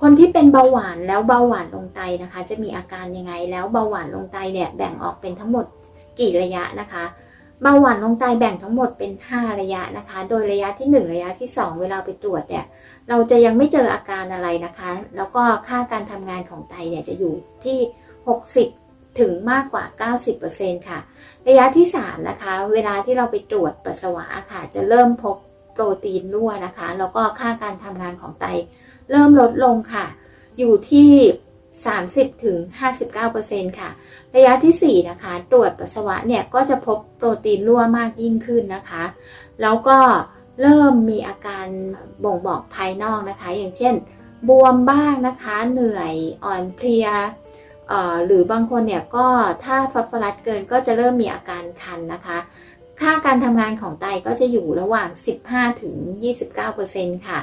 คนที่เป็นเบาหวานแล้วเบาหวานลงไตนะคะ จะมีอาการยังไงแล้วเบาหวานลงไตเนี่ยแบ่งออกเป็นทั้งหมดกี่ระยะนะคะเบาหวานลงไตแบ่งทั้งหมดเป็น 5 ระยะนะคะ โดยระยะที่ 1 ระยะที่ 2 เวลาไปตรวจเนี่ยเราจะยังไม่เจออาการอะไรนะคะ แล้วก็ค่าการทำงานของไตเนี่ยจะอยู่ที่ 60 ถึงมากกว่า 90%ค่ะ ระยะที่ 3 นะคะ เวลาที่เราไปตรวจปัสสาวะค่ะจะเริ่มพบ โปรตีนรั่วนะคะ แล้วก็ค่าการทำงานของไต เริ่มลดลงค่ะ อยู่ที่ 30ถึง59%ค่ะ ระยะทีสี่ 4 นะคะ ตรวจปัสสาวะเนี่ยก็จะพบโปรตีนรั่วมากยิ่งขึ้นนะคะ แล้วก็เริ่มมีอาการบ่งบอกภายนอกนะคะ อย่างเช่น บวมบ้างนะคะ เหนื่อยอ่อนเพลียหรือบางคนเนี่ยก็ถ้าฟอสฟรัสเกินก็จะเริ่มมีอาการคันนะคะ ค่าการทำงานของไตก็จะอยู่ระหว่าง 15 ถึง 29%ค่ะ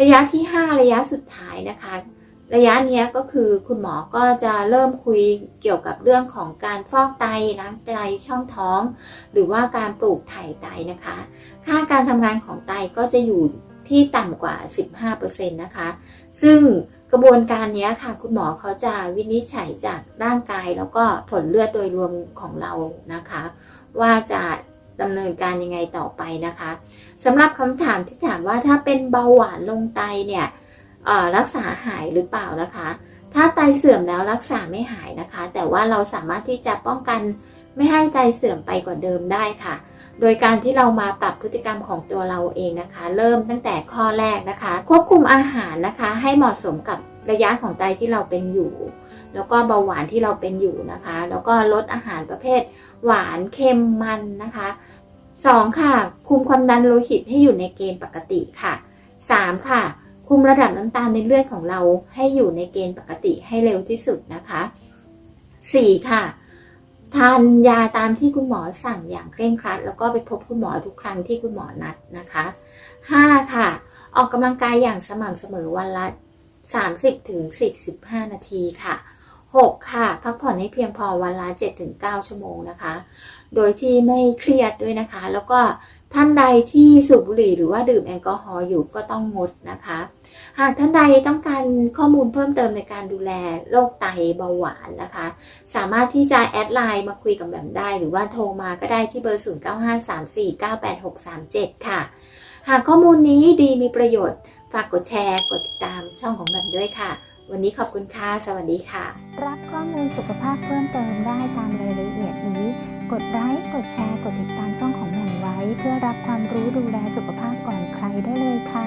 ระยะที่ 5 ระยะสุดท้ายนะคะ ระยะนี้ก็คือคุณหมอก็จะเริ่มคุยเกี่ยวกับเรื่องของการฟอกไตล้างไตช่องท้อง หรือว่าการปลูกถ่ายไตนะคะ ค่าการทำงานของไตก็จะอยู่ที่ต่ำกว่า 15%นะคะ ซึ่งกระบวนการนี้ค่ะ คุณหมอเขาจะวินิจฉัยจากร่างกายแล้วก็ผลเลือดโดยรวมของเรานะคะ ว่าจะ ดำเนินการยังไงต่อไปนะคะสำหรับคำถามที่ถามว่าถ้าเป็นเบาหวานลงไตเนี่ยรักษาหายหรือเปล่านะคะ ถ้าไตเสื่อมแล้วรักษาไม่หายนะคะ แต่ว่าเราสามารถที่จะป้องกันไม่ให้ไตเสื่อมไปกว่าเดิมได้ค่ะ โดยการที่เรามาปรับพฤติกรรมของตัวเราเองนะคะ เริ่มตั้งแต่ข้อแรกนะคะ ควบคุมอาหารนะคะ ให้เหมาะสมกับระยะของไตที่เราเป็นอยู่ แล้วก็เบาหวานที่เราเป็นอยู่นะคะ แล้วก็ลดอาหารประเภท หวานเค็มมันนะคะ สองค่ะ คุมความดันโลหิตให้อยู่ในเกณฑ์ปกติค่ะสามค่ะ คุมระดับน้ำตาลในเลือดของเราให้อยู่ในเกณฑ์ปกติให้เร็วที่สุดนะคะสี่ค่ะ ทานยาตามที่คุณหมอสั่งอย่างเคร่งครัด แล้วก็ไปพบคุณหมอทุกครั้งที่คุณหมอนัดนะคะห้าค่ะ ออกกำลังกายอย่างสม่ำเสมอวันละ 30ถึง45 นาทีค่ะ 6 ค่ะ พักผ่อนให้เพียงพอวันละ 7-9 ชั่วโมงนะคะ โดยที่ไม่เครียดด้วยนะคะ แล้วก็ท่านใดที่สูบบุหรี่หรือว่าดื่มแอลกอฮอล์อยู่ก็ต้องงดนะคะ หากท่านใดต้องการข้อมูลเพิ่มเติมในการดูแลโรคไตเบาหวานนะคะ สามารถที่จะแอดไลน์มาคุยกับแบมได้ หรือว่าโทรมาก็ได้ที่เบอร์ 0953498637 ค่ะ หากข้อมูลนี้ดีมีประโยชน์ ฝากกดแชร์ กดติดตามช่องของแบมด้วยค่ะ วันนี้ขอบคุณค่ะ สวัสดีค่ะ รับข้อมูลสุขภาพเพิ่มเติมได้ตามรายละเอียดนี้ กดไลค์ กดแชร์ กดติดตามช่องของแหม่มไว้ เพื่อรับความรู้ดูแลสุขภาพก่อนใครได้เลยค่ะ